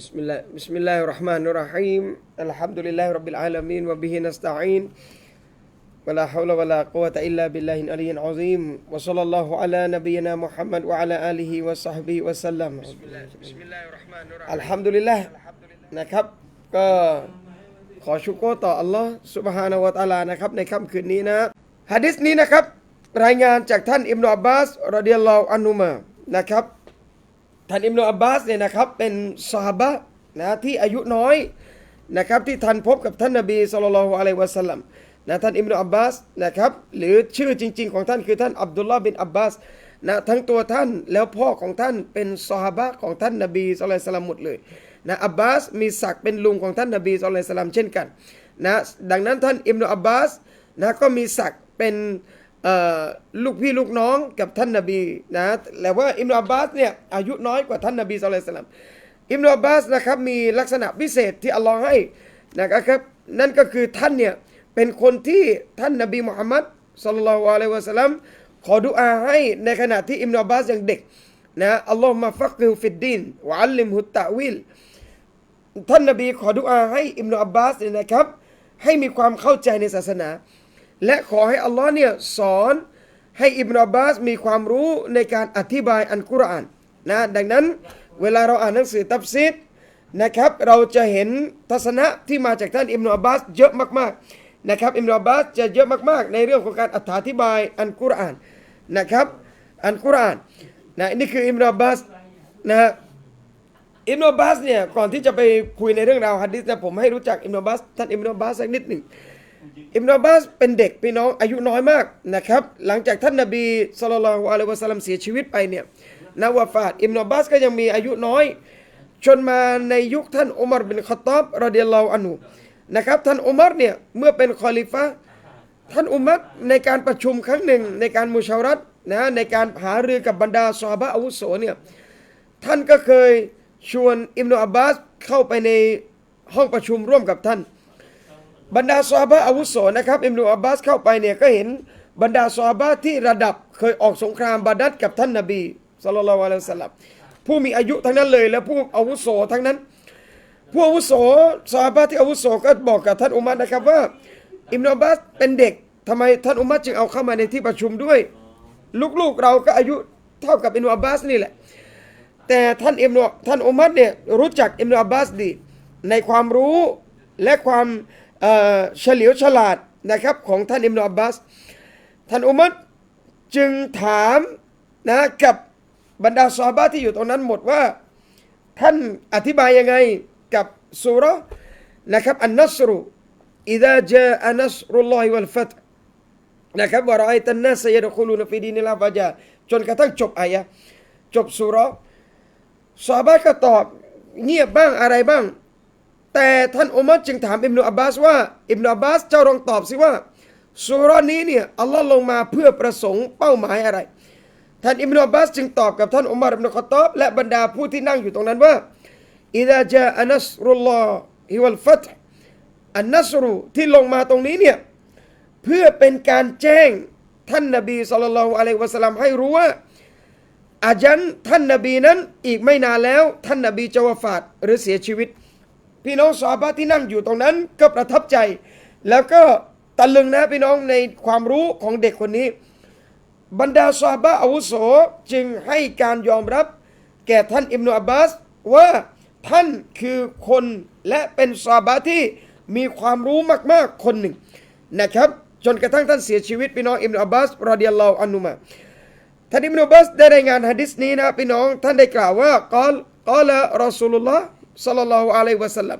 بسم الله بسم الله الرحمن الرحيم الحمد لله رب العالمين وبه نستعين ولا حول ولا قوة إلا بالله العلي العظيم وصلى الله على نبينا محمد وعلى آله وصحبه وسلم بسم الله الرحمن الرحيم الحمد لله นะครับ ก็ขอชุกโกรต่ออัลลอฮ์ سبحانه และ تعالى นะครับในค่ำคืนนี้นะฮะดิษนี้นะครับ รายงานจากท่านอิบนุอับบาสรดิยัลลอฮุอันฮุมานะครับ ท่านอิบนุอับบาสเนี่ยนะครับเป็นซอฮาบะนะที่อายุน้อยนะครับที่ท่านพบกับท่านนบีสุลต่านละฮ์อะลัยวะสัลลัมนะท่านอิบนุอับบาสนะครับหรือชื่อจริง ๆ ของท่านคือท่านอับดุลลาห์บินอับบาสนะทั้งตัวท่านแล้วพ่อของท่านเป็นซอฮาบะของท่านนบีสุลต่านละหมดเลยนะอับบาสมีศักดิ์เป็นลุงของท่านนบีสุลต่านละเช่นกันนะดังนั้นท่านอิบนุอับบาสนะก็มีศักดิ์เป็น ลูกพี่ลูกน้องกับท่านนบีนะแต่ว่าอิมรุอับบาสเนี่ยอายุน้อยกว่าท่านนบีสุลต่านอิมรุอับบาสนะครับมีลักษณะพิเศษที่อัลลอฮ์ให้นะครับนั่นก็คือท่านเนี่ยเป็นคนที่ท่านนบีมุฮัมมัดสุลลัลลอะลัยวะสัลลัมขอดุอาให้ในขณะที่อิมรุอับบาสยังเด็กนะอัลลอฮ์มาฟักฮิฟิดดินวะอัลลิมฮุตตะวิลท่านนบีขอดุอาให้อิมนุอับบาสเนี่ยนะครับให้มีความเข้าใจในศาสนา และขอให้อัลลอฮ์เนี่ยสอนให้อิบนุอับาสมีความรู้ในการอธิบายอันกุรอานนะดังนั้นเวลาเราอ่านหนังสือตับซิดนะครับ เราจะเห็นทัศนะที่มาจากท่านอิบนุอับาสเยอะมากๆนะครับอิบนุอับาสจะเยอะมากๆ ในเรื่องของการอธิบายอันกุรอานนะครับอันกุรอานนะนี่คืออิบนุอับาสนะฮะอิมนุอับาสเนี่ยก่อนที่จะไปคุยในเรื่องราวฮัดดิษนะผมให้รู้จักอิมนุอับาสท่านอิมนุอับบาสสักนิดหนึ่ง อิมนุอับบาสเป็นเด็กพี่น้องอายุน้อยมากนะครับ หลังจากท่านนบีสุลต่านละฮ์อะลัยวะสัลลัมเสียชีวิตไปเนี่ยนาวาฟาดอิมนุอับบาสก็ยังมีอายุน้อยจนมาในยุคท่านอุมารบินขตอบรอดิยัลลอฮุอันุนะครับท่านอุมารเนี่ยเมื่อเป็นคอลิฟะท่านอุมัรในการประชุมครั้งหนึ่งในการมุชารัตนะในการหารือกับบรรดาซอฮาบะห์อาวุโสเนี่ยท่านก็เคยชวนอิมโนอับบาสเข้าไปในห้องประชุมร่วมกับท่าน บรรดาซอฮาบะอาวุโสนะครับอิมนุอับบาสเข้าไปเนี่ยก็เห็นบรรดาซอฮาบะที่ระดับเคยออกสงครามบาดัดกับท่านนบีสุลต่านละฮ์อะลัยฮิวะสัลลัมผู้มีอายุทั้งนั้นเลยและผู้อาวุโสทั้งนั้น ผู้อาวุโสซอฮาบะที่อาวุโสก็บอกกับท่านอุมัรนะครับว่าอิมนุอับบาสเป็นเด็กทำไมท่านอุมัรจึงเอาเข้ามาในที่ประชุมด้วย ลูกๆเราก็อายุเท่ากับอิมนุอับบาสนี่แหละแต่ท่านอิมนุท่านอุมัรเนี่ยรู้จักอิมนุอับบาสดีในความรู้และความ เฉลียวฉลาดนะครับของท่านอิมนุอับบาส ท่านอุมัรจึงถามนะกับบรรดาซอฮาบะห์ที่อยู่ตรงนั้นหมดว่า ท่านอธิบายยังไงกับสุรนะครับอันนัสรุอิดะจาอันนัสรุลลอฮิวัลฟัตนะครับว่าเราไอตันนัสยดคุลูนฟีดีนิลาฟาจาจนกระทั่งจบอายะจบสุรซอฮาบะห์ก็ตอบเงียบบ้างอะไรบ้าง แต่ท่านอุมัรจึงถามอิบนุอับบาสว่าอิบนุอับบาสเจ้าลองตอบสิว่าสุรานี้เนี่ยอัลลอฮ์ลงมาเพื่อประสงค์เป้าหมายอะไร ท่านอิบนุอับบาสจึงตอบกับท่านอุมัรอิบนุขอตอบและบรรดาผู้ที่นั่งอยู่ตรงนั้นว่าอิดะจาอันัสรุลลอฮิวัลฟัตอันนัสรุที่ลงมาตรงนี้เนี่ยเพื่อเป็นการแจ้งท่านนบีสุลต่านละฮ์อะลัยวะสลลัมให้รู้ว่าอาจันท่านนบีนั้นอีกไม่นานแล้ว ท่านนบีจะวาฟาดหรือเสียชีวิต พี่น้องซาบะที่นั่งอยู่ตรงนั้นก็ประทับใจ แล้วก็ตะลึงนะพี่น้องในความรู้ของเด็กคนนี้ บรรดาซาบะอาวุโสจึงให้การยอมรับแก่ท่านอิบนุอับบาสว่าท่านคือคนและเป็นซาบะที่มีความรู้มากๆคนหนึ่งนะครับ จนกระทั่งท่านเสียชีวิตพี่น้องอิบนุอับบาสรอดิยัลลอฮอันนุมาท่านอิบนุอับบาสได้รายงานฮะดิษนี้นะพี่น้องท่านได้กล่าวว่ากอลกอละรอสูลุลลอฮ์ สัลลัลลอฮุอะลัยวะสัลลัม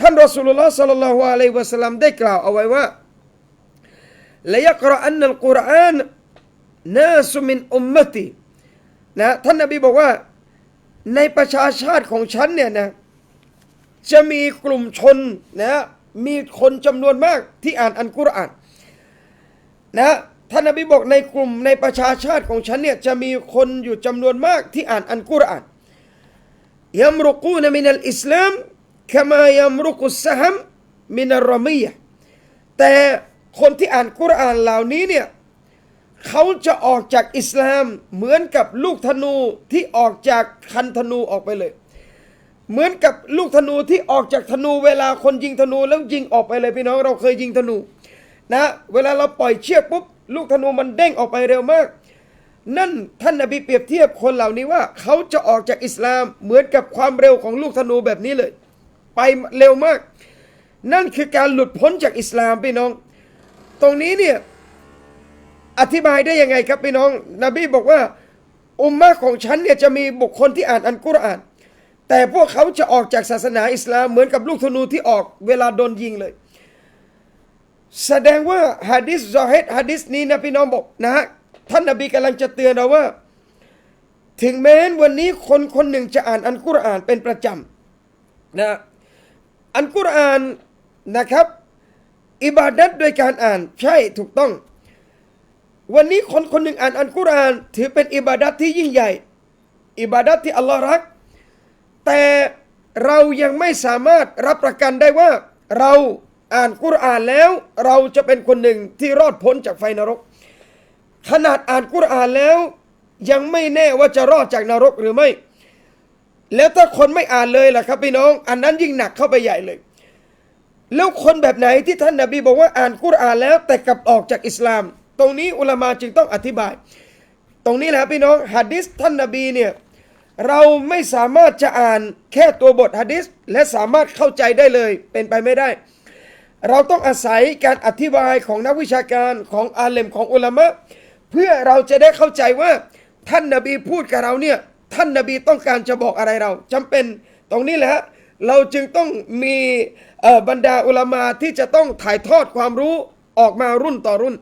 ท่านรอสูลุลลอฮ์สัลลัลลอฮุอะลัยวะสัลลัมได้กล่าวเอาไว้ว่าละยักรออันนัลกุรอานนาสุมินอุมมตินะท่านนบีบอกว่าในประชาชาติของฉันเนี่ยนะจะมีกลุ่มชนนะมีคนจำนวนมากที่อ่านอันกุรอานนะท่านนบีบอกในกลุ่มในประชาชาติของฉันเนี่ยจะมีคนอยู่จำนวนมากที่อ่านอันกุรอาน ยัมรุกูนมินัลอิสลามคมายัมรุกุสฮัมมินัลรมียะแต่คนที่อ่านกุรอานเหล่านี้เนี่ยเขาจะออกจากอิสลามเหมือนกับลูกธนูที่ออกจากคันธนูออกไปเลย เหมือนกับลูกธนูที่ออกจากธนูเวลาคนยิงธนูแล้วยิงออกไปเลยพี่น้องเราเคยยิงธนูนะเวลาเราปล่อยเชือกปุ๊บลูกธนูมันเด้งออกไปเร็วมาก นั่นท่านนบีเปรียบเทียบคนเหล่านี้ว่าเขาจะออกจากอิสลามเหมือนกับความเร็วของลูกธนูแบบนี้เลย ไปเร็วมาก นั่นคือการหลุดพ้นจากอิสลามพี่น้อง ตรงนี้เนี่ยอธิบายได้ยังไงครับพี่น้อง นบีบอกว่า อุมมะของฉันเนี่ยจะมีบุคคลที่อ่านอันกุรอาน แต่พวกเขาจะออกจากศาสนาอิสลามเหมือนกับลูกธนูที่ออกเวลาโดนยิงเลย แสดงว่าฮะดิษซอฮิดฮะดิษนี้นะพี่น้องบอกนะฮะ ท่านนบีกำลังจะเตือนเราว่า ถึงแม้วันนี้คนคนหนึ่งจะอ่านอันกุรอานเป็นประจำนะอันกุรอานนะครับ อิบาดัตโดยการอ่านใช่ถูกต้อง วันนี้คนคนหนึ่งอ่านอันกุรอานถือเป็นอิบาดัตที่ยิ่งใหญ่ อิบาดัตที่อัลลอฮ์รัก แต่เรายังไม่สามารถรับประกันได้ว่า เราอ่านกุรอานแล้ว เราจะเป็นคนหนึ่งที่รอดพ้นจากไฟนรก ขนาดอ่านกุรอานแล้ว ยังไม่แน่ว่าจะรอดจากนรกหรือไม่ แล้วถ้าคนไม่อ่านเลยล่ะครับพี่น้อง อันนั้นยิ่งหนักเข้าไปใหญ่เลย แล้วคนแบบไหนที่ท่านนาบีบอกว่าอ่านกุรอานแล้ว แต่กลับออกจากอิสลาม ตรงนี้อุลามาจึงต้องอธิบาย ตรงนี้แหละครับพี่น้องฮะดิษท่านนาบีเนี่ยเราไม่สามารถจะอ่านแค่ตัวบทฮะดิษและสามารถเข้าใจได้เลยเป็นไปไม่ได้ เราต้องอาศัยการอธิบายของนักวิชาการของอาเลมของอุลามะ เพื่อเราจะได้เข้าใจว่าท่านนาบีพูดกับเราเนี่ยท่านนาบีต้องการจะบอกอะไรเราจำเป็นตรงนี้แหละเราจึงต้องมีบรรดาอุลามาที่จะต้องถ่ายทอดความรู้ออกมารุ่นต่อรุ่น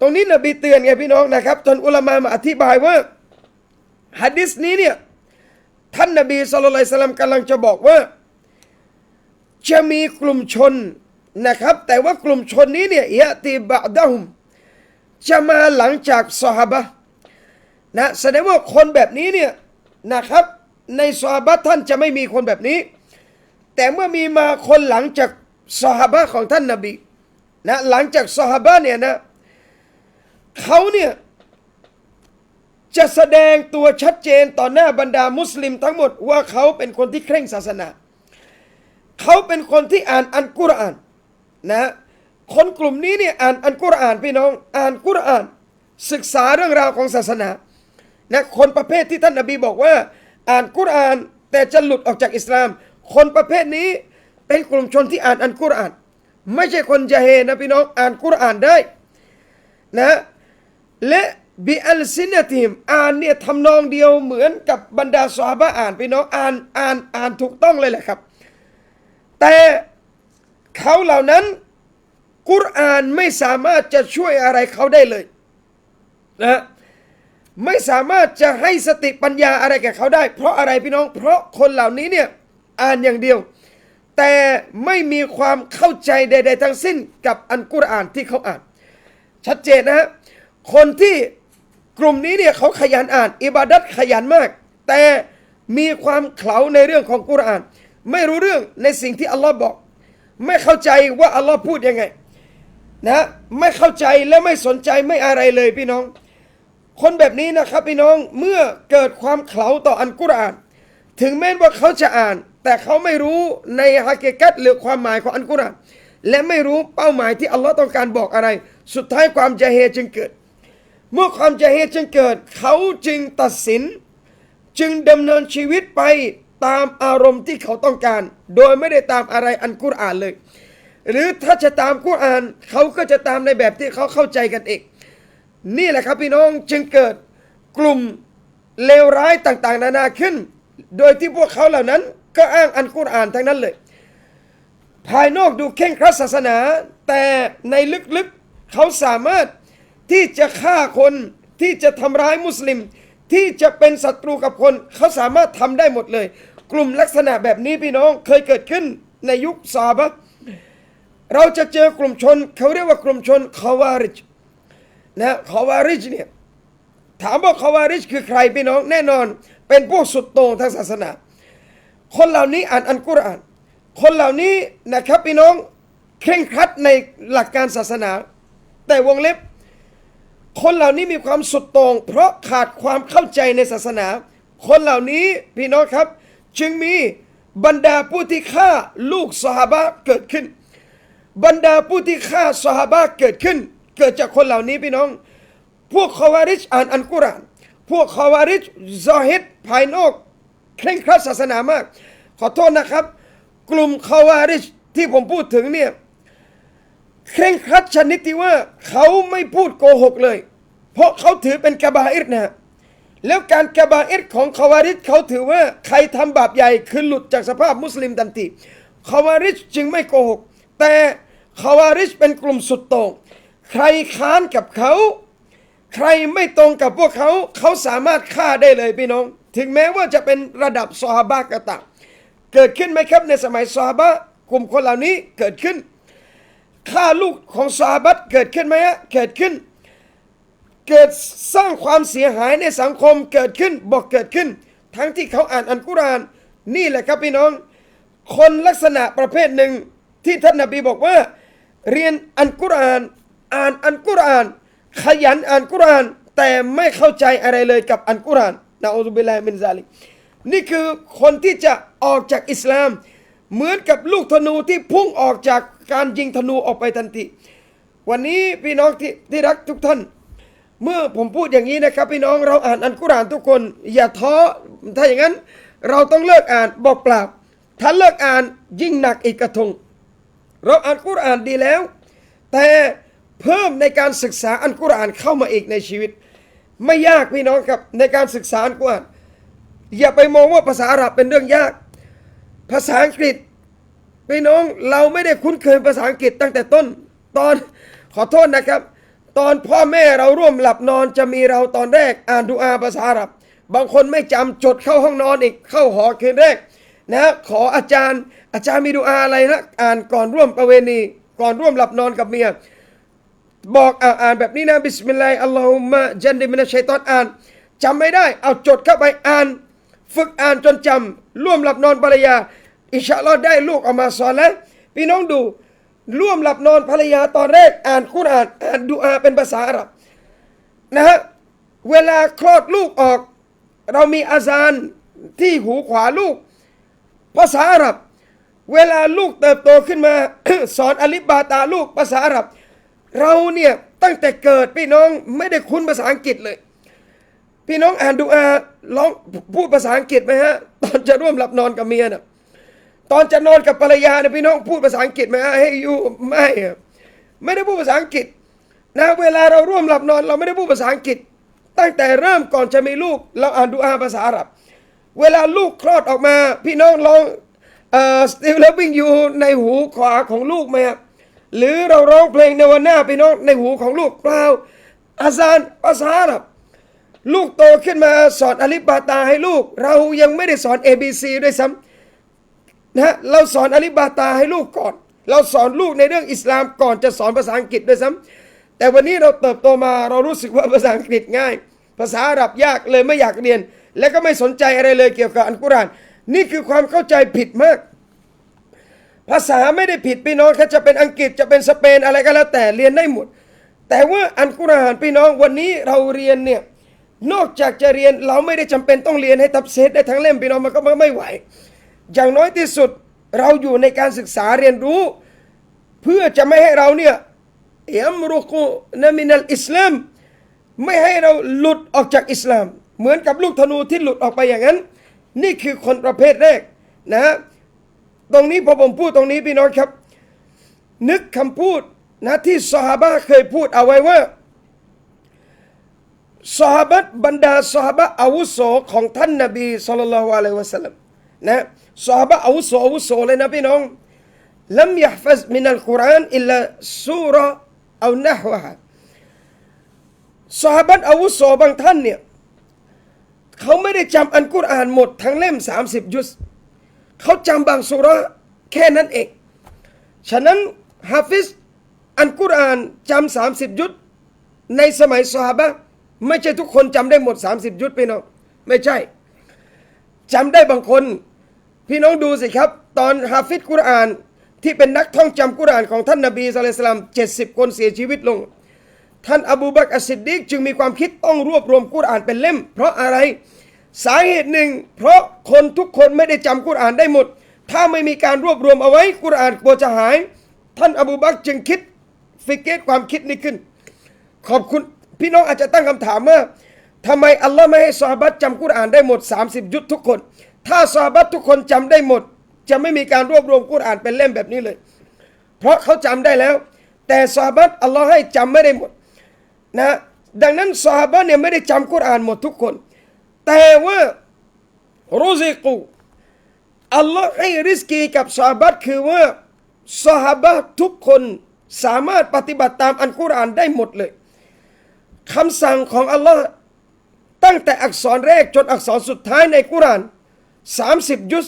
ตรงนี้นบีเตือนไงพี่น้องนะครับ จนอุลามามาอธิบายว่าฮะดิษนี้เนี่ยท่านนบีสุลต่านสลัมกำลังจะบอกว่า จะมีกลุ่มชนนะครับ แต่ว่ากลุ่มชนนี้เนี่ยยะติบะดะฮุม จะมาหลังจากซอฮาบะนะแสดงว่าคนแบบนี้เนี่ยนะครับในซอฮาบะท่านจะไม่มีคนแบบนี้ แต่เมื่อมีมาคนหลังจากซอฮาบะของท่านนบีนะหลังจากซอฮาบะเนี่ยนะเขาเนี่ยจะแสดงตัวชัดเจนต่อหน้าบรรดามุสลิมทั้งหมดว่าเขาเป็นคนที่เคร่งศาสนา เขาเป็นคนที่อ่านอันกุรอานนะ คนกลุ่มนี้เนี่ยอ่านอันกุรอานพี่น้อง อ่านกุรอาน ศึกษาเรื่องราวของศาสนานะคนประเภทที่ท่านนบีบอกว่า อ่านกุรอานแต่จะหลุดออกจากอิสลาม คนประเภทนี้เป็นกลุ่มชนที่อ่านอันกุรอาน ไม่ใช่คนจะเฮนะพี่น้องอ่านกุรอานได้นะและบิอัลซินติมอ่านเนี่ยทำนองเดียวเหมือนกับบรรดาสวาบะอ่านพี่น้องอ่านอ่านอ่านถูกต้องเลยแหละครับ แต่เขาเหล่านั้น กุรอานไม่สามารถจะช่วยอะไรเขาได้เลยนะไม่สามารถจะให้สติปัญญาอะไรแก่เขาได้ เพราะอะไรพี่น้อง เพราะคนเหล่านี้เนี่ยอ่านอย่างเดียว แต่ไม่มีความเข้าใจใด ๆ ทั้งสิ้นกับอันกุรอานที่เขาอ่าน ชัดเจนนะฮะคนที่กลุ่มนี้เนี่ยเขาขยันอ่าน อิบาดัตขยันมาก แต่มีความเขลาในเรื่องของกุรอาน ไม่รู้เรื่องในสิ่งที่อัลลอฮ์บอก ไม่เข้าใจว่าอัลลอฮ์พูดยังไง นะไม่เข้าใจและไม่สนใจไม่อะไรเลยพี่น้อง คนแบบนี้นะครับพี่น้องเมื่อเกิดความเขลาต่ออันกุรอาน ถึงแม้ว่าเขาจะอ่าน แต่เขาไม่รู้ในฮะเกกัตหรือความหมายของอันกุรอาน และไม่รู้เป้าหมายที่อัลลอฮ์ต้องการบอกอะไร สุดท้ายความจะเฮจึงเกิด เมื่อความจะเฮจึงเกิด เขาจึงตัดสิน จึงดำเนินชีวิตไปตามอารมณ์ที่เขาต้องการ โดยไม่ได้ตามอะไรอันกุรอานเลย หรือถ้าจะตามกุรอานเขาก็จะตามในแบบที่เขาเข้าใจกันเองนี่แหละครับพี่น้องจึงเกิดกลุ่มเลวร้ายต่างๆ นานาขึ้น โดยที่พวกเขาเหล่านั้น ก็อ้างอันกุรอานทั้งนั้นเลย ภายนอกดูเข่งครัดศาสนา แต่ในลึกๆเขาสามารถที่จะฆ่าคนที่จะทำร้ายมุสลิม ที่จะเป็นศัตรูกับคนเขาสามารถทำได้หมดเลย กลุ่มลักษณะแบบนี้พี่น้องเคยเกิดขึ้นในยุคซาบะ เราจะเจอกลุ่มชนเขาเรียกว่ากลุ่มชนคาวาริจนะคาวาริจเนี่ยถามว่าคาวาริจคือใครพี่น้องแน่นอน เป็นพวกสุดโต่งทางศาสนา คนเหล่านี้อ่านอันกุรอาน คนเหล่านี้นะครับพี่น้องเคร่งครัดในหลักการศาสนา แต่วงเล็บ คนเหล่านี้มีความสุดโต่งเพราะขาดความเข้าใจในศาสนา คนเหล่านี้พี่น้องครับ จึงมีบรรดาผู้ที่ฆ่าลูกสหาบะเกิดขึ้น บรรดาผู้ที่ฆ่าสหาบะเกิดขึ้น เกิดจากคนเหล่านี้พี่น้อง พวกคาวาริชอ่านอันกุราน พวกคาวาริชซอฮิดภายนอกเคร่งครัดศาสนามาก ขอโทษนะครับ กลุ่มคาวาริชที่ผมพูดถึงเนี่ยเคร่งครัดชนิดที่ว่าเขาไม่พูดโกหกเลย เพราะเขาถือเป็นกบาอิรนะฮะแล้วการกบาอิรของคาวาริชเขาถือว่าใครทำบาปใหญ่คือหลุดจากสภาพมุสลิมทันทีคาวาริชจึงไม่โกหก แต่ คาวาริชเป็นกลุ่มสุดโต่งใครค้านกับเขา ใครไม่ตรงกับพวกเขา เขาสามารถฆ่าได้เลยพี่น้อง ถึงแม้ว่าจะเป็นระดับซอฮาบะก็ตามเกิดขึ้นไหมครับในสมัยซอฮาบะกลุ่มคนเหล่านี้เกิดขึ้นฆ่าลูกของซอฮาบะเกิดขึ้นไหมฮะเกิดขึ้น เกิดสร้างความเสียหายในสังคมเกิดขึ้นบอกเกิดขึ้น ทั้งที่เขาอ่านอันกุรอานนี่แหละครับพี่น้อง คนลักษณะประเภทหนึ่งที่ท่านนบีบอกว่า เรียนอันกุรอาน อ่านอันกุรอาน ขยันอ่านกุรอาน แต่ไม่เข้าใจอะไรเลยกับอันกุรอานนะอูซุบิลลามินซาลิกนี่คือคนที่จะออกจากอิสลาม เหมือนกับลูกธนูที่พุ่งออกจากการยิงธนูออกไปทันทีวันนี้พี่น้องที่ที่รักทุกท่าน เมื่อผมพูดอย่างนี้นะครับ พี่น้องเราอ่านอันกุรอานทุกคน อย่าท้อถ้าอย่างนั้น เราต้องเลิกอ่านบอกเปล่าถ้าเลิกอ่านยิ่งหนักอีกกระทง เราอ่านกุรอานดีแล้ว แต่เพิ่มในการศึกษาอันกุรอานเข้ามาอีกในชีวิต ไม่ยากพี่น้องครับในการศึกษาอันกุรอานอย่าไปมองว่าภาษาอาหรับเป็นเรื่องยาก ภาษาอังกฤษพี่น้องเราไม่ได้คุ้นเคยภาษาอังกฤษตั้งแต่ต้น ตอนขอโทษนะครับ ตอนพ่อแม่เราร่วมหลับนอนจะมีเราตอนแรกอ่านดูอาภาษาอาหรับบางคนไม่จำจดเข้าห้องนอนอีกเข้าหอคืนแรก นะขออาจารย์ อาจารย์มีดูอาอะไรนะอ่านก่อนร่วมประเวณีก่อนร่วมหลับนอนกับเมียบอกอ่าอ่านแบบนี้นะบิสมิลลาฮิอัลลอฮุมะจันดิมินาชัยตอนอ่านจำไม่ได้ เอาจดเข้าไปอ่าน ฝึกอ่านจนจำร่วมหลับนอนภรรยา อิชาลอได้ลูกออกมาสอนแล้วพี่น้องดูร่วมหลับนอนภรรยาตอนแรกอ่านคุรอ่านอ่านดูอาเป็นภาษาอาหรับนะฮะเวลาคลอดลูกออก เรามีอาซานที่หูขวาลูก ภาษาอาหรับ เวลาลูกเติบโตขึ้นมา สอนอลิบบาตาลูกภาษาอาหรับ เราเนี่ยตั้งแต่เกิดพี่น้องไม่ได้คุ้นภาษาอังกฤษเลย พี่น้องอ่านดูอาร้องพูดภาษาอังกฤษไหมฮะ ตอนจะร่วมหลับนอนกับเมียน่ะตอนจะนอนกับภรรยาเนี่ยพี่น้องพูดภาษาอังกฤษไหมฮะให้ยูไม่ไม่ได้พูดภาษาอังกฤษนะเวลาเราร่วมหลับนอน เราไม่ได้พูดภาษาอังกฤษ ตั้งแต่เริ่มก่อนจะมีลูก เราอ่านดูอาภาษาอาหรับ เวลาลูกคลอดออกมา พี่น้องลองเอ่อ still loving you ในหูขวาของลูกไหมครับหรือเราร้องเพลงในวันหน้าพี่น้องในหูของลูกเปล่าอาซานภาษาอาหรับลูกโตขึ้นมาสอนอลิบาตาให้ลูก เรายังไม่ได้สอน A B C ด้วยซ้ำนะเราสอนอลิบบาตาให้ลูกก่อน เราสอนลูกในเรื่องอิสลามก่อนจะสอนภาษาอังกฤษด้วยซ้ำแต่วันนี้เราเติบโตมาเรารู้สึกว่าภาษาอังกฤษง่าย ภาษาอาหรับยากเลยไม่อยากเรียน และก็ไม่สนใจอะไรเลยเกี่ยวกับอัลกุรอาน นี่คือความเข้าใจผิดมาก ภาษาไม่ได้ผิดพี่น้องแค่จะเป็นอังกฤษจะเป็นสเปนอะไรก็แล้วแต่เรียนได้หมด แต่ว่าอันกุรอานพี่น้องวันนี้เราเรียนเนี่ยนอกจากจะเรียนเราไม่ได้จำเป็นต้องเรียนให้ทับเซตได้ทั้งเล่มพี่น้องมันก็ไม่ไหว อย่างน้อยที่สุดเราอยู่ในการศึกษาเรียนรู้ เพื่อจะไม่ให้เราเนี่ยยัมรุกุนมินัลอิสลามไม่ให้เราหลุดออกจากอิสลาม เหมือนกับลูกธนูที่หลุดออกไปอย่างนั้น นี่คือคนประเภทแรกนะ ตรงนี้พอผมพูดตรงนี้พี่น้องครับ นึกคำพูดนะที่สหาบะเคยพูดเอาไว้ว่าสหาบะบรรดาสหาบะอาวุโสของท่านนบีสุลต่านละฮ์อะลัยวะสัลลัมนะสหาบะอาวุโสอาวุโสเลยนะพี่น้องลัมยฮฟัซมินัลกุรอานอิลลาซูระเอานะฮวะฮะสหาบะอาวุโสบางท่านเนี่ย เขาไม่ได้จำอันกุรอานหมดทั้งเล่ม 30 ยุสเขาจำบางสุราะแค่นั้นเอง ฉะนั้นฮาฟิซอันกุรอานจำสามสิบยุทธในสมัยสฮาบะไม่ใช่ทุกคนจำได้หมด 30 ยุทธพี่น้องไม่ใช่จำได้บางคน พี่น้องดูสิครับ ตอนฮาฟิซกุรอานที่เป็นนักท่องจำกุรอานของท่านนบีสุลต่านเจ็ดสิบคนเสียชีวิตลง ท่านอบูบักรอัสซิดดิกจึงมีความคิดต้องรวบรวมกุรอานเป็นเล่ม เพราะอะไรสาเหตุหนึ่ง เพราะคนทุกคนไม่ได้จำกุรอานได้หมด ถ้าไม่มีการรวบรวมเอาไว้กุรอานกลัวจะหาย ท่านอบูบักรจึงคิดฟิกเกตความคิดนี้ขึ้น ขอบคุณพี่น้องอาจจะตั้งคำถามว่าทำไมอัลลอฮ์ไม่ให้ซอฮาบัตจำกุรอานได้หมด 30 ยุทธทุกคน ถ้าซอฮาบัตทุกคนจำได้หมด จะไม่มีการรวบรวมกุรอานเป็นเล่มแบบนี้เลย เพราะเขาจำได้แล้ว แต่ซอฮาบัตอัลลอฮ์ให้จำไม่ได้หมด นะดังนั้นซอฮาบัตเนี่ยไม่ได้จำกุรอานหมดทุกคน แต่ว่ารุซิกูอัลลอฮ์ให้ริสกีกับซอฮาบัตคือว่าซอฮาบะทุกคนสามารถปฏิบัติตามอันกุรอานได้หมดเลยคำสั่งของอัลลอฮ์ตั้งแต่อักษรแรกจนอักษรสุดท้ายในกุรอาน30 ยุส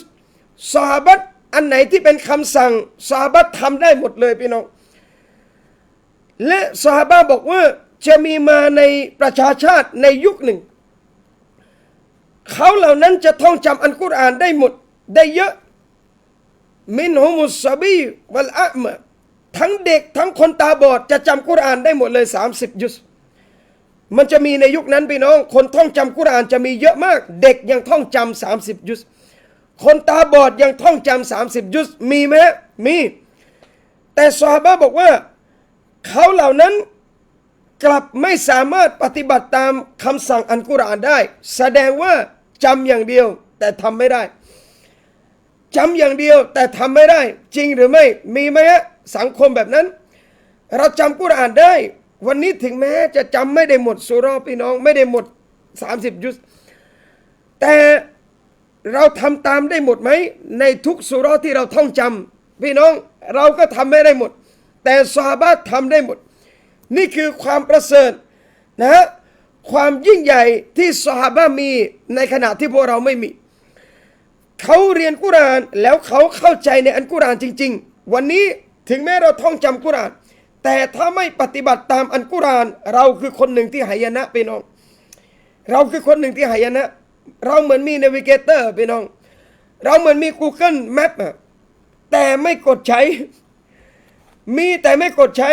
ซอฮาบัตอันไหนที่เป็นคำสั่งซอฮาบัตทำได้หมดเลยพี่น้องและซอฮาบะบอกว่า จะมีมาในประชาชาติในยุคหนึ่ง เขาเหล่านั้นจะท่องจำอันกุรอานได้หมดได้เยอะ มินฮุมุสซาบีวัลอะมะทั้งเด็กทั้งคนตาบอดจะจำกุรอานได้หมดเลย 30 ยุสมันจะมีในยุคนั้นพี่น้อง คนท่องจำกุรอานจะมีเยอะมาก เด็กยังท่องจำ30 ยุสคนตาบอดยังท่องจำ30 ยุสมีไหมมี แต่ซอฮาบะบอกว่า เขาเหล่านั้น กลับไม่สามารถปฏิบัติตามคำสั่งอันกุรอานได้ แสดงว่าจำอย่างเดียวแต่ทำไม่ได้จำอย่างเดียวแต่ทำไม่ได้ จริงหรือไม่มีไหมฮะสังคมแบบนั้น เราจำกุรอานได้ วันนี้ถึงแม้จะจำไม่ได้หมดสุราะห์พี่น้อง ไม่ได้หมด 30 ยุสแต่เราทำตามได้หมดไหม ในทุกสุราะห์ที่เราท่องจำพี่น้องเราก็ทำไม่ได้หมด แต่ซาบะทำได้หมด นี่คือความประเสริฐนะฮะความยิ่งใหญ่ที่ซอฮาบะมีในขณะที่พวกเราไม่มี เขาเรียนกุรานแล้วเขาเข้าใจในอันกุรานจริง ๆ วันนี้ถึงแม้เราท่องจำกุราน แต่ถ้าไม่ปฏิบัติตามอันกุราน เราคือคนหนึ่งที่หายนะพี่น้อง เราคือคนหนึ่งที่หายนะ เราเหมือนมี n น v เกเตอร์พี่น้อง เราเหมือนมี Google Map อะแต่ไม่กดใช้ มีแต่ไม่กดใช้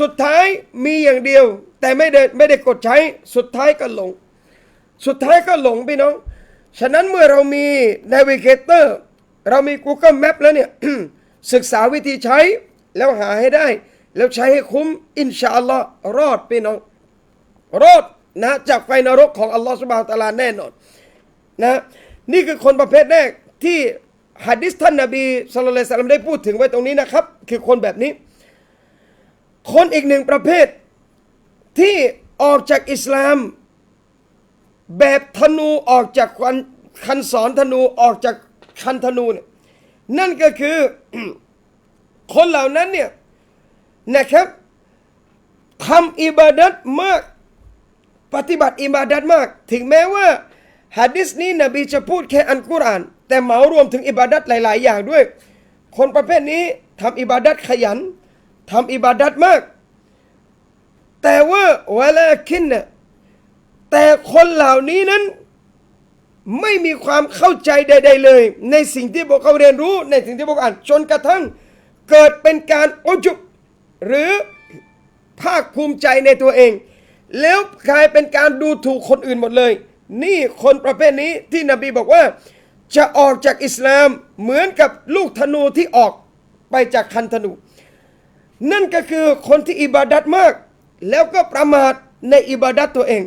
สุดท้ายมีอย่างเดียว แต่ไม่ได้ไม่ได้กดใช้ สุดท้ายก็หลง สุดท้ายก็หลงพี่น้อง ฉะนั้นเมื่อเรามี Navigator เรามี Google Map แล้วเนี่ย ศึกษาวิธีใช้แล้วหาให้ได้ แล้วใช้ให้คุ้ม อินชาอัลลอฮ์รอดพี่น้อง รอดนะจากไฟนรกของอัลลอฮ์สุบฮานตะอาลาแน่นอนนะนี่คือคนประเภทแรกที่ฮะดิษท่านนบีสุลต่านสัลลัมได้พูดถึงไว้ตรงนี้นะครับ คือคนแบบนี้ คนอีกหนึ่งประเภท ที่ออกจากอิสลาม แบบธนูออกจากคันคันสอนธนูออกจากคันธนูเนี่ยนั่นก็คือคนเหล่านั้นเนี่ยนะครับทำอิบาดัตมาก ปฏิบัติอิบาดัตมาก ถึงแม้ว่าฮะดิษนี้นบีจะพูดแค่อันกุรอาน แต่เหมารวมถึงอิบาดัตหลาย ๆ อย่างด้วย คนประเภทนี้ทำอิบาดัตขยัน ทำอิบาดัตมาก แต่ว่าเวลาคินเนี่ยแต่คนเหล่านี้นั้นไม่มีความเข้าใจใด ๆ เลย ในสิ่งที่พวกเขาเรียนรู้ในสิ่งที่พวกอ่านจนกระทั่ง เกิดเป็นการอุจุบหรือภาคภูมิใจในตัวเอง แล้วกลายเป็นการดูถูกคนอื่นหมดเลย นี่คนประเภทนี้ที่นบีบอกว่า จะออกจากอิสลามเหมือนกับลูกธนูที่ออกไปจากคันธนู นั่นก็คือคนที่อิบาดัตมาก แล้วก็ประมาทในอิบาดัตตัวเอง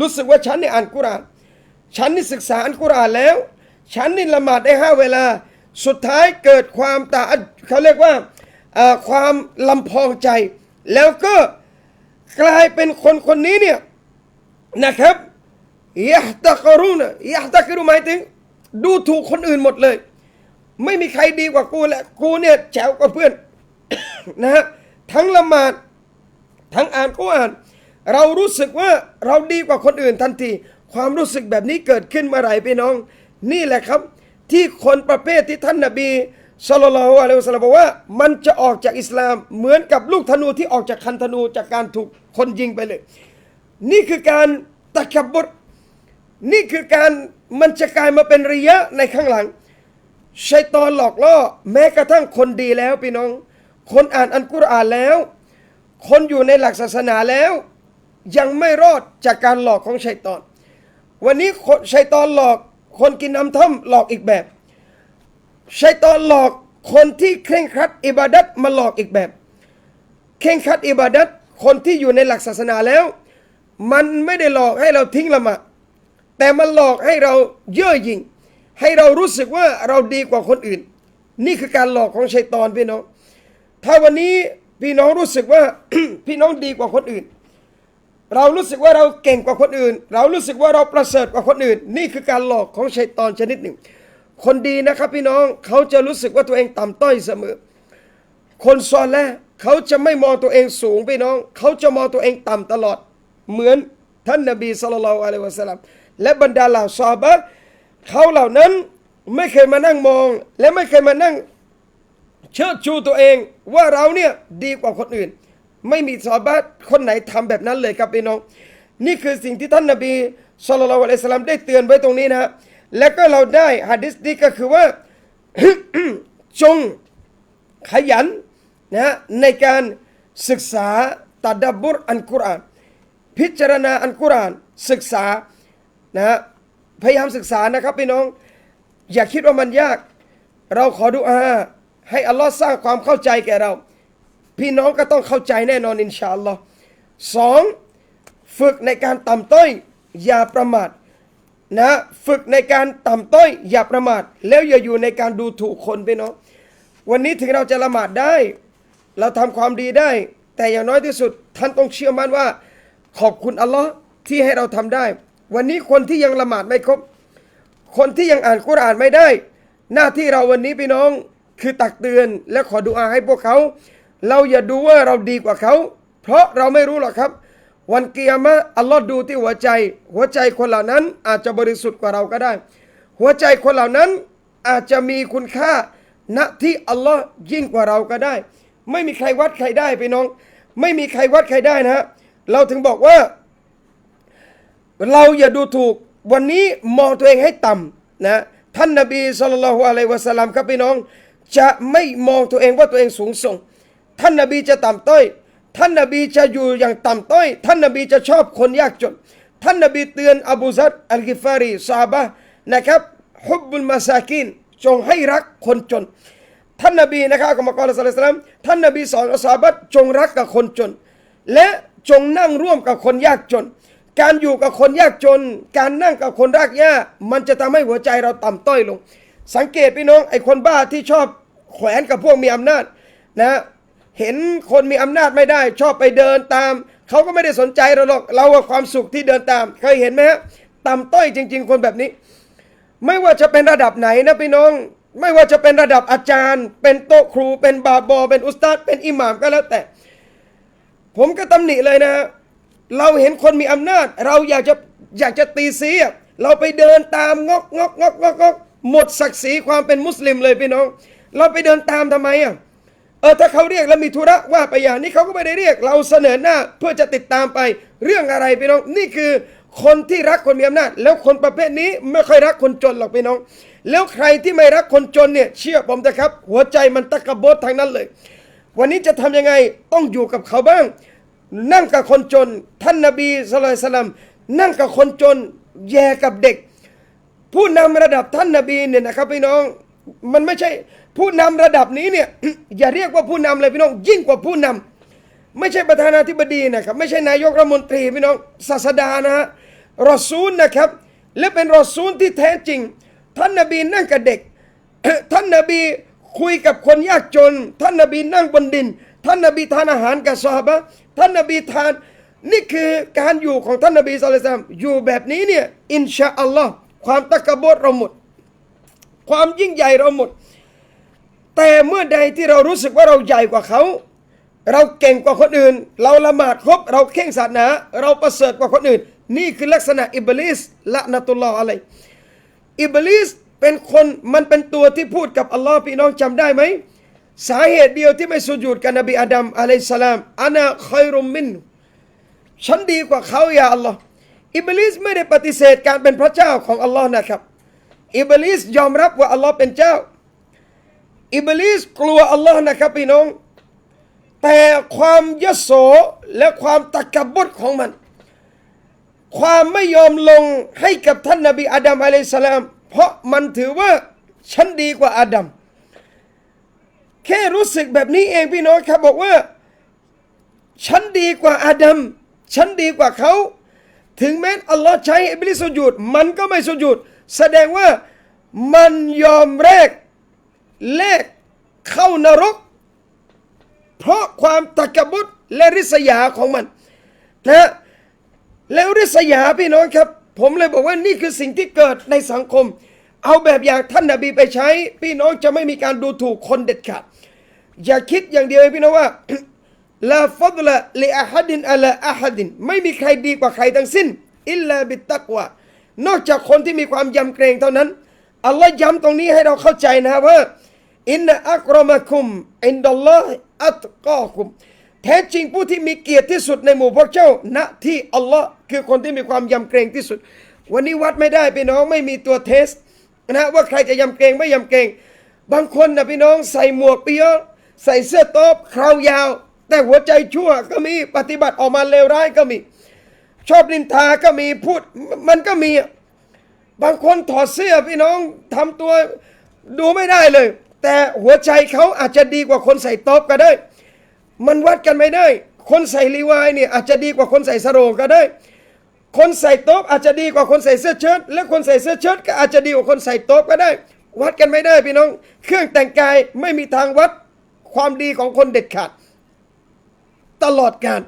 รู้สึกว่าฉันนี่อ่านกุราน ฉันนี่ศึกษาอันกุรานแล้ว ฉันนี่ละหมาดได้ห้าเวลา สุดท้ายเกิดความตาเขาเรียกว่าความลำพองใจ แล้วก็กลายเป็นคนคนนี้เนี่ยนะครับยะตะกรุนะยะตะกรุหมายถึงดูถูกคนอื่นหมดเลย ไม่มีใครดีกว่ากูแหละกูเนี่ยแจ๋วกว่าเพื่อน นะฮะทั้งละหมาดทั้งอ่านก็อ่าน เรารู้สึกว่าเราดีกว่าคนอื่นทันที ความรู้สึกแบบนี้เกิดขึ้นเมื่อไหร่พี่น้อง นี่แหละครับ ที่คนประเภทที่ท่านนบีสุลต่านละฮ์อะลัยฮิวสลลัมบอกว่า มันจะออกจากอิสลามเหมือนกับลูกธนูที่ออกจากคันธนูจากการถูกคนยิงไปเลย นี่คือการตะขับดนี่คือการมันจะกลายมาเป็นระยะในข้างหลังชัยตอนหลอกล่อแม้กระทั่งคนดีแล้วพี่น้อง คนอ่านอันกุรอานแล้ว คนอยู่ในหลักศาสนาแล้ว ยังไม่รอดจากการหลอกของชัยตอน วันนี้คนชัยตอนหลอก คนกินน้ำท่อมหลอกอีกแบบชัยตอนหลอกคนที่เคร่งครัดอิบาดัตมาหลอกอีกแบบ เคร่งครัดอิบาดัตคนที่อยู่ในหลักศาสนาแล้ว มันไม่ได้หลอกให้เราทิ้งละหมาดแต่มันหลอกให้เราเย่อหยิ่งให้เรารู้สึกว่าเราดีกว่าคนอื่น นี่คือการหลอกของชัยตอนพี่น้อง ถ้าวันนี้พี่น้องรู้สึกว่า พี่น้องดีกว่าคนอื่น เรารู้สึกว่าเราเก่งกว่าคนอื่น เรารู้สึกว่าเราประเสริฐกว่าคนอื่น นี่คือการหลอกของชัยตอนชนิดหนึ่ง คนดีนะครับ พี่น้องเขาจะรู้สึกว่าตัวเองต่ำต้อยเสมอ คนซอนแล้วเขาจะไม่มองตัวเองสูงพี่น้อง เขาจะมองตัวเองต่ำตลอด เหมือนท่านนบีสุลต่านอะลัยวะสัลลัมและบรรดาเหล่าซอฮาบะเขาเหล่านั้นไม่เคยมานั่งมอง และไม่เคยมานั่ง เชิดชูตัวเองว่าเราเนี่ยดีกว่าคนอื่น ไม่มีซอฮาบะห์คนไหนทำแบบนั้นเลยครับพี่น้อง นี่คือสิ่งที่ท่านนบีสุลต่านอะลัยฮิสลามได้เตือนไว้ตรงนี้นะฮะและก็เราได้ฮะดิษนี้ก็คือว่าจงขยันนะในการศึกษาตัดดับบุรอันกุรอาน พิจารณาอันกุรอานศึกษานะพยายามศึกษานะครับพี่น้อง อย่าคิดว่ามันยาก เราขอดุอา ให้อัลลอฮ์สร้างความเข้าใจแก่เรา พี่น้องก็ต้องเข้าใจแน่นอนอินชาอัลลอฮ์สองฝึกในการต่ำต้อยอย่าประมาทนะฝึกในการต่ำต้อยอย่าประมาท แล้วอย่าอยู่ในการดูถูกคนพี่น้องวันนี้ถึงเราจะละหมาดได้ เราทำความดีได้ แต่อย่างน้อยที่สุดท่านต้องเชื่อมั่นว่า ขอบคุณอัลลอฮ์ที่ให้เราทำได้ วันนี้คนที่ยังละหมาดไม่ครบ คนที่ยังอ่านกุรอานไม่ได้ หน้าที่เราวันนี้พี่น้อง คือตักเตือนและขอดุอาให้พวกเขา เราอย่าดูว่าเราดีกว่าเขา เพราะเราไม่รู้หรอกครับ วันเกียรมะอัลลอฮ์ดูที่หัวใจ หัวใจคนเหล่านั้นอาจจะบริสุทธิ์กว่าเราก็ได้ หัวใจคนเหล่านั้นอาจจะมีคุณค่าณที่อัลลอฮ์ยิ่งกว่าเราก็ได้ ไม่มีใครวัดใครได้พี่น้อง ไม่มีใครวัดใครได้นะฮะเราถึงบอกว่า เราอย่าดูถูกวันนี้มองตัวเองให้ต่ำนะท่านนบีสุลต่านละฮ์อะลัยวะสัลลัมครับพี่น้อง จะไม่มองตัวเองว่าตัวเองสูงส่ง ท่านนบีจะต่ำต้อย ท่านนบีจะอยู่อย่างต่ำต้อย ท่านนบีจะชอบคนยากจน ท่านนบีเตือนอบูซัดอัลกิฟารีซาบะนะครับฮุบบุลมาซากินจงให้รักคนจน ท่านนบีนะครับอัลกุรอานสัลลัลลอฮุอะลัยฮิวะซัลลัมท่านนบีสอนอัสาบะห์จงรักกับคนจน และจงนั่งร่วมกับคนยากจน การอยู่กับคนยากจน การนั่งกับคนรากหญ้ามันจะทำให้หัวใจเราต่ำต้อยลง สังเกตพี่น้องไอ้คนบ้าที่ชอบแขวนกับพวกมีอำนาจนะเห็นคนมีอำนาจไม่ได้ ชอบไปเดินตาม เขาก็ไม่ได้สนใจเราหรอกเราว่าความสุขที่เดินตามเคยเห็นไหมฮะต่ำต้อยจริง ๆ คนแบบนี้ ไม่ว่าจะเป็นระดับไหนนะพี่น้อง ไม่ว่าจะเป็นระดับอาจารย์ เป็นโต๊ะครู เป็นบาบอ เป็นอุสตาดเป็นอิหม่ามก็แล้วแต่ ผมก็ตำหนิเลยนะเราเห็นคนมีอำนาจ เราอยากจะอยากจะตีเสียเราไปเดินตามงอกงอกงอกงอกงอก หมดศักดิ์ศรีความเป็นมุสลิมเลยพี่น้อง เราไปเดินตามทำไมอะเออถ้าเขาเรียกแล้วมีธุระว่าไปอย่างนี้เขาก็ไม่ได้เรียก เราเสนอหน้าเพื่อจะติดตามไปเรื่องอะไรพี่น้องนี่คือคนที่รักคนมีอำนาจ แล้วคนประเภทนี้ไม่ค่อยรักคนจนหรอกพี่น้อง แล้วใครที่ไม่รักคนจนเนี่ยเชื่อผมนะครับ หัวใจมันตะกบดทางนั้นเลย วันนี้จะทำยังไงต้องอยู่กับเขาบ้าง นั่งกับคนจน ท่านนบีสุลต่านสลัมนั่งกับคนจน แย่กับเด็ก ผู้นำระดับท่านนบีเนี่ยนะครับพี่น้องมันไม่ใช่ผู้นำระดับนี้เนี่ยอย่าเรียกว่าผู้นำเลยพี่น้อง ยิ่งกว่าผู้นำไม่ใช่ประธานาธิบดีนะครับไม่ใช่นายกรัฐมนตรีพี่น้องศาสดานะฮะรอซูลนะครับ และเป็นรอซูลที่แท้จริง ท่านนบีนั่งกับเด็ก ท่านนบีคุยกับคนยากจน ท่านนบีนั่งบนดิน ท่านนบีทานอาหารกับซอฮาบะท่านนบีทานนี่คือการอยู่ของท่านนบีสุลต่านอยู่แบบนี้เนี่ยอินชาอัลลอฮ์ ความตะกบดเราหมด ความยิ่งใหญ่เราหมด แต่เมื่อใดที่เรารู้สึกว่าเราใหญ่กว่าเขา เราเก่งกว่าคนอื่น เราละหมาดครบ เราเข่งศาสนา เราประเสริฐกว่าคนอื่น นี่คือลักษณะอิบลิสละนตุลลออะไรอิบลิสเป็นคนมันเป็นตัวที่พูดกับอัลลอฮ์พี่น้องจำได้ไหมสาเหตุเดียวที่ไม่สุญูดกับนบีอาดัมอะลัยสลามอานาคอยรุมมินฉันดีกว่าเขาอย่าอัลลอฮ์ อิบลิสไม่ได้ปฏิเสธการเป็นพระเจ้าของอัลลอฮ์นะครับ อิบลิสยอมรับว่าอัลลอฮ์เป็นเจ้า อิบลิสกลัวอัลลอฮ์นะครับพี่น้อง แต่ความยโสและความตะกบดของมัน ความไม่ยอมลงให้กับท่านนบีอาดัมอะลัยฮิสสลาม เพราะมันถือว่าฉันดีกว่าอาดัม แค่รู้สึกแบบนี้เองพี่น้องครับบอกว่า ฉันดีกว่าอาดัม ฉันดีกว่าเขา ถึงแม้อัลลอฮ์ใช้อิบลิสสุญูดมันก็ไม่สุญูดแสดงว่ามันยอมแลกแลกเข้านรก เพราะความตะกบุตและริษยาของมันนะแล้วริษยาพี่น้องครับ ผมเลยบอกว่านี่คือสิ่งที่เกิดในสังคม เอาแบบอย่างท่านนบีไปใช้ พี่น้องจะไม่มีการดูถูกคนเด็ดขาดอย่าคิดอย่างเดียวพี่น้องว่า ลาฟัดละลิอาฮัดินอัลอาฮัดิน ไม่มีใครดีกว่าใครทั้งสิ้น อิลลาบิตักวานอกจากคนที่มีความยำเกรงเท่านั้น อัลลอฮ์ย้ำตรงนี้ให้เราเข้าใจนะว่าอินนอักรมะคุมอินดัลลอฮ์อัตกอคุม แท้จริงผู้ที่มีเกียรติที่สุดในหมู่พวกเจ้าณที่อัลลอฮ์คือคนที่มีความยำเกรงที่สุด วันนี้วัดไม่ได้พี่น้องไม่มีตัวเทสนะว่าใครจะยำเกรงไม่ยำเกรง บางคนนะพี่น้องใส่หมวกปียอใส่เสื้อต๊อบคราวยาว แต่หัวใจชั่วก็มีปฏิบัติออกมาเลวร้ายก็มี ชอบนินทาก็มีพูดมันก็มี บางคนถอดเสื้อพี่น้องทำตัวดูไม่ได้เลย แต่หัวใจเขาอาจจะดีกว่าคนใส่โต๊อบก็ได้ มันวัดกันไม่ได้ คนใส่ลีวายเนี่ยอาจจะดีกว่าคนใส่สโรงก็ได้ คนใส่โต๊ะอาจจะดีกว่าคนใส่เสื้อเชิ้ตและคนใส่เสื้อเชิ้ตก็อาจจะดีกว่าคนใส่โต๊ะก็ได้ วัดกันไม่ได้พี่น้อง เครื่องแต่งกายไม่มีทางวัดความดีของคนเด็ดขาด ตลอดการ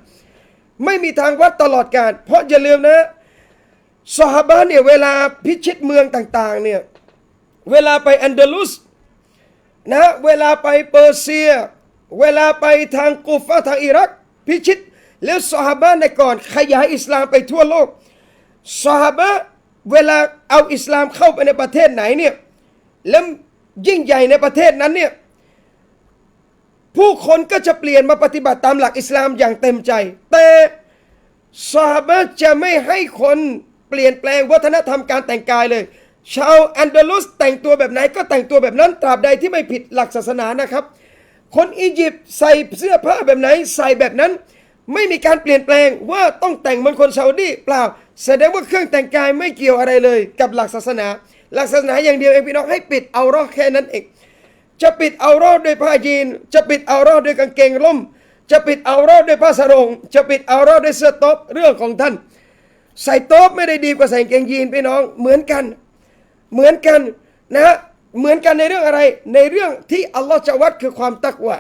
ไม่มีทางวัดตลอดการ เพราะอย่าลืมนะสหบาเนี่ยเวลาพิชิตเมืองต่างๆเนี่ยเวลาไปอันเดลุสนะเวลาไปเปอร์เซีย เวลาไปทางกูฟาทางอิรัก พิชิตแล้วสหาบะในก่อนขยายอิสลามไปทั่วโลกสหาบะเวลาเอาอิสลามเข้าไปในประเทศไหนเนี่ยแล้วยิ่งใหญ่ในประเทศนั้นเนี่ย ผู้คนก็จะเปลี่ยนมาปฏิบัติตามหลักอิสลามอย่างเต็มใจ แต่สาบะจะไม่ให้คนเปลี่ยนแปลงวัฒนธรรมการแต่งกายเลย ชาวอันดาลุสแต่งตัวแบบไหนก็แต่งตัวแบบนั้นตราบใดที่ไม่ผิดหลักศาสนานะครับ คนอียิปต์ใส่เสื้อผ้าแบบไหนใส่แบบนั้น ไม่มีการเปลี่ยนแปลงว่าต้องแต่งเหมือนคนซาอุดีเปล่า แสดงว่าเครื่องแต่งกายไม่เกี่ยวอะไรเลย กับหลักศาสนา หลักศาสนาอย่างเดียวเองพี่น้องให้ปิดเอารอแค่นั้นเอง จะปิดเอารอดด้วยผ้ายีน จะปิดเอารอดด้วยกางเกงร่ม จะปิดเอารอดด้วยผ้าสรงจะปิดเอารอดด้วยเสื้อต๊ะเรื่องของท่าน ใส่ต๊ะไม่ได้ดีกว่าใส่กางเกงยีนพี่น้องเหมือนกัน เหมือนกันนะเหมือนกันในเรื่องอะไรในเรื่องที่อัลลอฮ์จะวัดคือความตักวา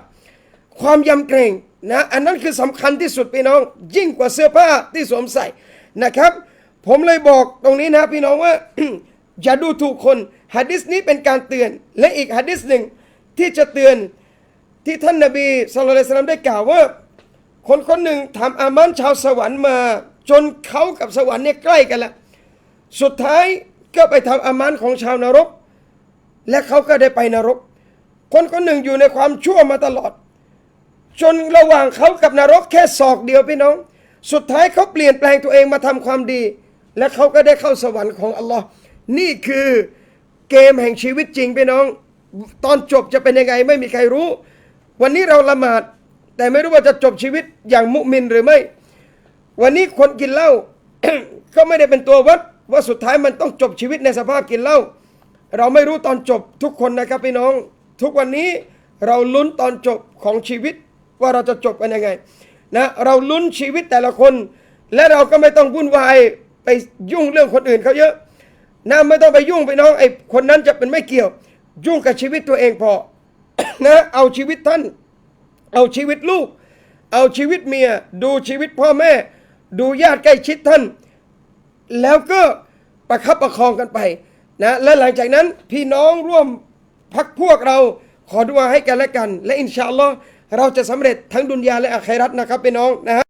ความยำเกรงนะอันนั้นคือสำคัญที่สุดพี่น้อง ยิ่งกว่าเสื้อผ้าที่สวมใส่นะครับ ผมเลยบอกตรงนี้นะพี่น้องว่าอย่าดูถูกคนฮะดิษนี้เป็นการเตือน และอีกฮะดิษหนึ่ง ที่จะเตือนที่ท่านนบีสุลต่านได้กล่าวว่า คนคนหนึ่งทำอามันชาวสวรรค์มา จนเขากับสวรรค์เนี่ยใกล้กันแล้วสุดท้ายก็ไปทำอามันของชาวนรก และเขาก็ได้ไปนรก คนคนหนึ่งอยู่ในความชั่วมาตลอด จนระหว่างเขากับนรกแค่ศอกเดียวพี่น้อง สุดท้ายเขาเปลี่ยนแปลงตัวเองมาทำความดี และเขาก็ได้เข้าสวรรค์ของอัลลอฮ์นี่คือเกมแห่งชีวิตจริงพี่น้อง ตอนจบจะเป็นยังไงไม่มีใครรู้ วันนี้เราละหมาด แต่ไม่รู้ว่าจะจบชีวิตอย่างมุมินหรือไม่ วันนี้คนกินเหล้าก็ไม่ได้เป็นตัววัด ว่าสุดท้ายมันต้องจบชีวิตในสภาพกินเหล้าเราไม่รู้ตอนจบทุกคนนะครับพี่น้อง ทุกวันนี้เราลุ้นตอนจบของชีวิตว่าเราจะจบกันยังไงนะเราลุ้นชีวิตแต่ละคน และเราก็ไม่ต้องวุ่นวายไปยุ่งเรื่องคนอื่นเขาเยอะนะไม่ต้องไปยุ่งไปน้องไอ้คนนั้นจะเป็นไม่เกี่ยว ยุ่งกับชีวิตตัวเองพอนะเอาชีวิตท่าน เอาชีวิตลูก เอาชีวิตเมีย ดูชีวิตพ่อแม่ ดูญาติใกล้ชิดท่าน แล้วก็ประคับประคองกันไปนะและหลังจากนั้นพี่น้องร่วมพักพวกเราขอดุอาให้กันและกัน และอินชาอัลลอฮ์เราจะสำเร็จทั้งดุนยาและอาคราตนะครับพี่น้องนะฮะ